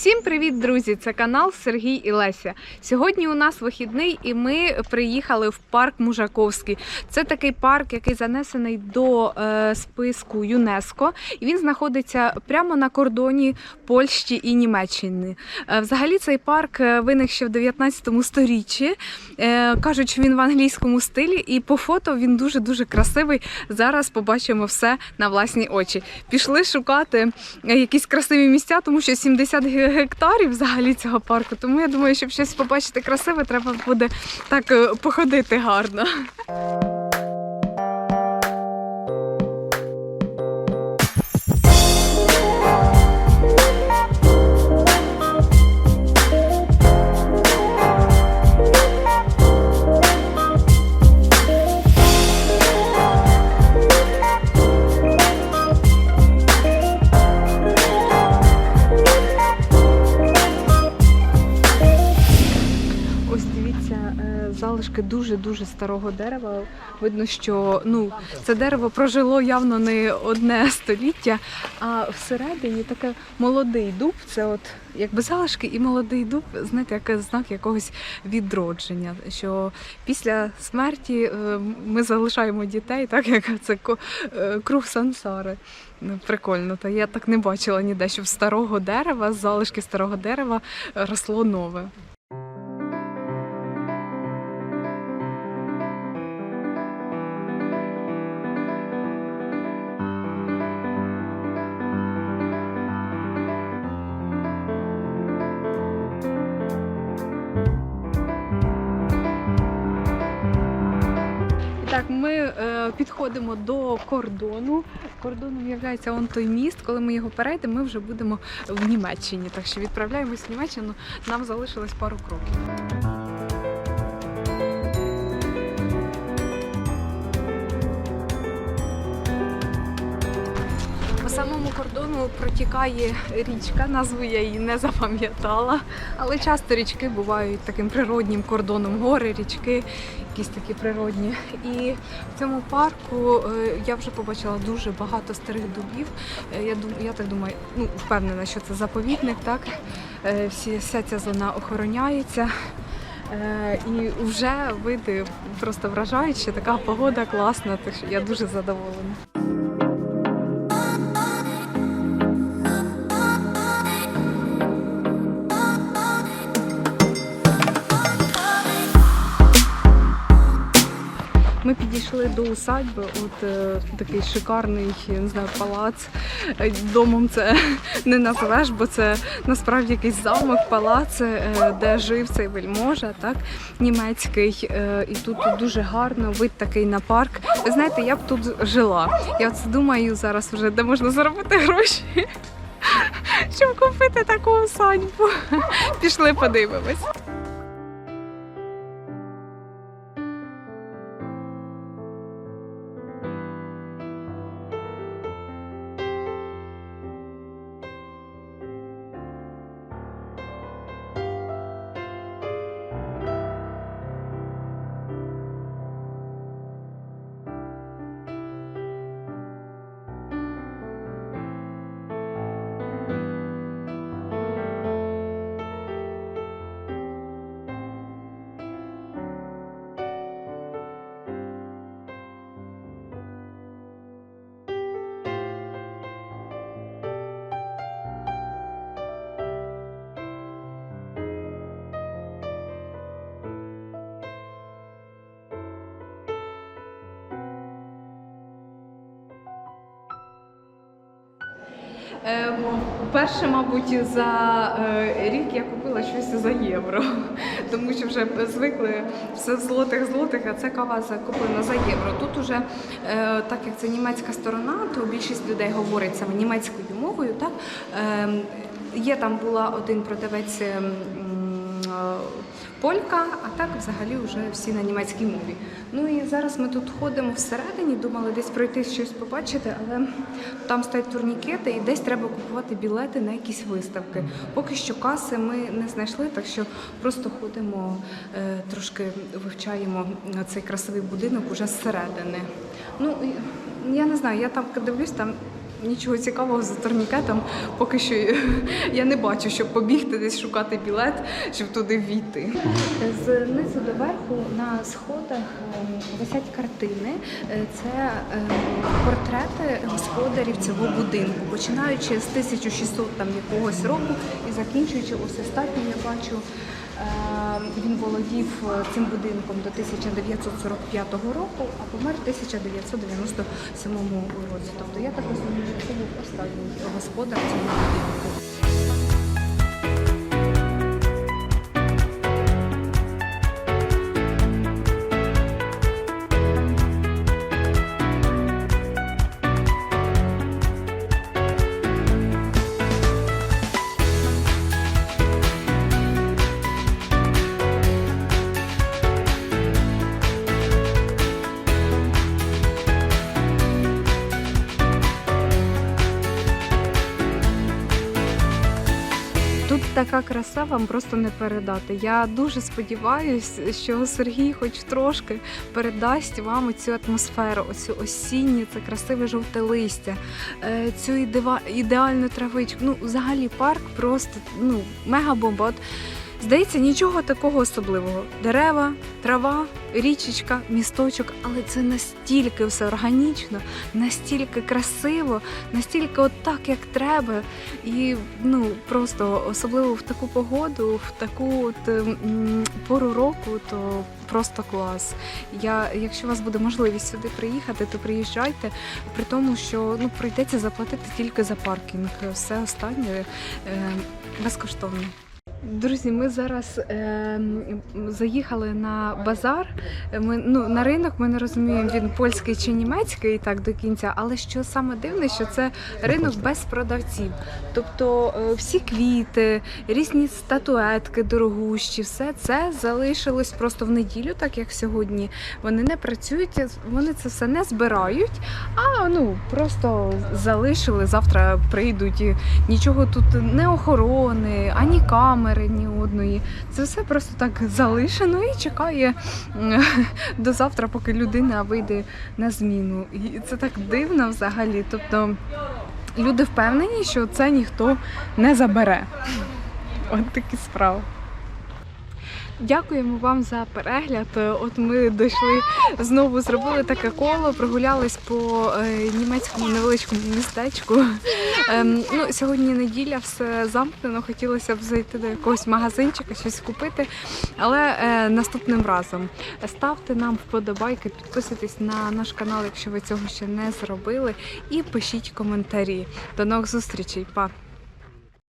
Всім привіт, друзі! Це канал Сергій і Леся. Сьогодні у нас вихідний, і ми приїхали в парк Мужаковський. Це такий парк, який занесений до е, списку ЮНЕСКО, і він знаходиться прямо на кордоні Польщі і Німеччини. Е, взагалі, цей парк е, виник ще в 19 сторіччі. Е, кажуть, що він в англійському стилі, і по фото він дуже дуже красивий. Зараз побачимо все на власні очі. Пішли шукати е, якісь красиві місця, тому що 70 ге- гектарів взагалі цього парку. Тому я думаю, щоб щось побачити красиве, треба буде так е, походити гарно. Залишки дуже дуже старого дерева. Видно, що ну це дерево прожило явно не одне століття, а всередині таке молодий дуб. Це от якби залишки і молодий дуб, знаєте, як знак якогось відродження. Що після смерті е, ми залишаємо дітей, так як це е, круг сансари. Ну, Прикольно, та я так не бачила ніде, щоб старого дерева, з залишки старого дерева росло нове. Так, ми е, підходимо до кордону. Кордоном є он той міст. Коли ми його перейдемо, ми вже будемо в Німеччині. Так що відправляємось в Німеччину. Нам залишилось пару кроків. Кордону протікає річка, назву я її не запам'ятала. Але часто річки бувають таким природнім кордоном. Гори, річки, якісь такі природні. І в цьому парку е, я вже побачила дуже багато старих дубів. Е, Я я так думаю, ну впевнена, що це заповідник, так Е, всі вся ця зона охороняється. І вже види просто вражають, що така погода класна, так що я дуже задоволена. Ми до усадьби, от е, такий шикарний, не знаю, палац. Е, Домом це не називеш, бо це насправді якийсь замок, палац, е, де жив цей вельможа, так, німецький. Е, і тут дуже гарно, вид такий на парк. Знаєте, я б тут жила. Я от думаю зараз вже, де можна заробити гроші. Щоб купити таку усадьбу. Пішли подивимось. Перше, мабуть, за е, рік я купила щось за євро, тому що вже звикли все злотих злотих, а це кава закуплена за євро. Тут уже, е, так як це німецька сторона, то більшість людей говорить саме німецькою мовою. Так? Е, Є там була один продавець. Е, Полька, а так взагалі вже всі на німецькій мові. Ну і зараз ми тут ходимо всередині, думали десь пройти щось побачити, але там стоять турнікети і десь треба купувати білети на якісь виставки. Поки що каси ми не знайшли, так що просто ходимо, е, трошки вивчаємо цей красивий будинок уже зсередини. Ну я не знаю, я там дивлюсь, там нічого цікавого за турнікетом. Поки що я не бачу, щоб побігти десь шукати білет, щоб туди війти. Знизу до верху на сходах ем, висять картини. Е, Це ем, портрети господарів цього будинку, починаючи з 1600 там якогось року і закінчуючи ось останній, я бачу. Е, Він володів е, цим будинком до 1945 року, а помер в 1997 році. Тобто я так розумію, що це був останній господар цього будинку. Тут така краса вам просто не передати. Я дуже сподіваюся, що Сергій хоч трошки передасть вам цю атмосферу, оцю осінню, це красиве жовте листя, е, цю ідеальну травичку. Ну, взагалі, парк просто ну, мега бомба. От, Здається, нічого такого особливого. Дерева, трава, річечка, місточок, але це настільки все органічно, настільки красиво, настільки от так, як треба. І ну просто особливо в таку погоду, в таку от, м, пору року, то просто клас. Я, якщо у вас буде можливість сюди приїхати, то приїжджайте. При тому, що ну прийдеться заплатити тільки за паркінг. Все останнє е, безкоштовно. Друзі, ми зараз е, заїхали на базар. Ми ну на ринок. Ми не розуміємо, він польський чи німецький так до кінця. Але що саме дивне, що це ринок без продавців. Тобто е, всі квіти, різні статуетки дорогущі, все це залишилось просто в неділю, так як сьогодні. Вони не працюють, вони це все не збирають, а ну просто залишили. Завтра прийдуть. Нічого тут не охорони, ані камери, ні одної. Це все просто так залишено і чекає до завтра, поки людина вийде на зміну. І це так дивно взагалі. Тобто люди впевнені, що це ніхто не забере. От такі справи. Дякуємо вам за перегляд. От ми дійшли знову, зробили таке коло, прогулялись по е, німецькому невеличкому містечку. Ем, ну, сьогодні неділя, все замкнено. Хотілося б зайти до якогось магазинчика, щось купити. Але е, наступним разом ставте нам вподобайки, підписуйтесь на наш канал, якщо ви цього ще не зробили, і пишіть коментарі. До нових зустрічей, па!